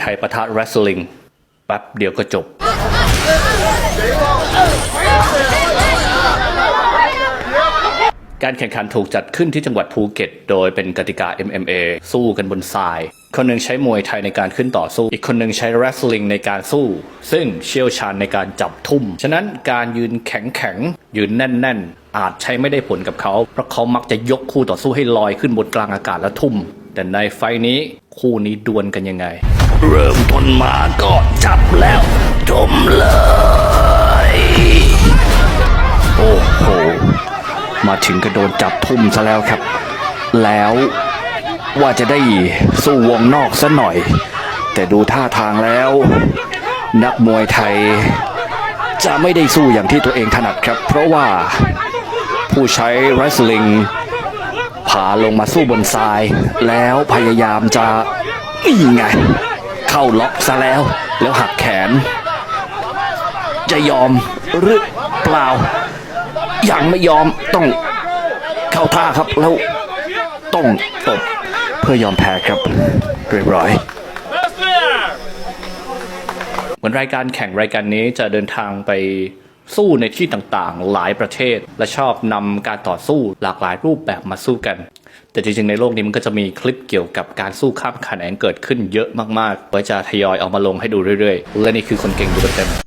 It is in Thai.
ไทยประทะ wrestling แป๊บเดียวก็จบ การแข่งขันถูกจัดขึ้นที่จังหวัดภูเก็ต โดยเป็นกติกา MMA สู้กันบนทราย คนหนึ่งใช้มวยไทยในการขึ้นต่อสู้ อีกคนหนึ่งใช้ wrestling ในการสู้ ซึ่งเชี่ยวชาญในการจับทุ่ม ฉะนั้นการยืนแข็งแข็งๆยืนแน่นๆอาจใช้ไม่ได้ผลกับเขา เพราะเขามักจะยกคู่ต่อสู้ให้ลอยขึ้นบนกลางอากาศแล้วทุ่ม แต่ในไฟล์นี้คู่นี้ดวลกันยังไง เริ่มต้นมาก็จับแล้วจมเลย โอ้โห มาถึงก็โดนจับทุ่มซะแล้วครับ แล้วว่าจะได้สู้วงนอกซะหน่อย แต่ดูท่าทางแล้ว นักมวยไทย จะไม่ได้สู้อย่างที่ตัวเองถนัดครับ เพราะว่าผู้ใช้ wrestling พาลงมาสู้บนทราย แล้วพยายามจะนี่ไง เข้าล็อกซะแล้ว แล้วหักแขน จะยอมหรือเปล่า ยังไม่ยอมต้องเข้าท่าครับแล้วต้องตบเพื่อยอมแพ้ครับเรียบร้อยเหมือนรายการแข่งรายการนี้จะเดินทางไปสู้ในที่ต่างๆ หลายประเทศ และชอบนำการต่อสู้หลากหลายรูปแบบมาสู้กัน แต่จริงๆ ในโลกนี้มันก็จะมีคลิปเกี่ยวกับการสู้ข้ามขันแอนเกิดขึ้นเยอะมากๆไว้จะทยอยเอามาลงให้ดูเรื่อยๆ และนี่คือคนเก่งดูเต็ม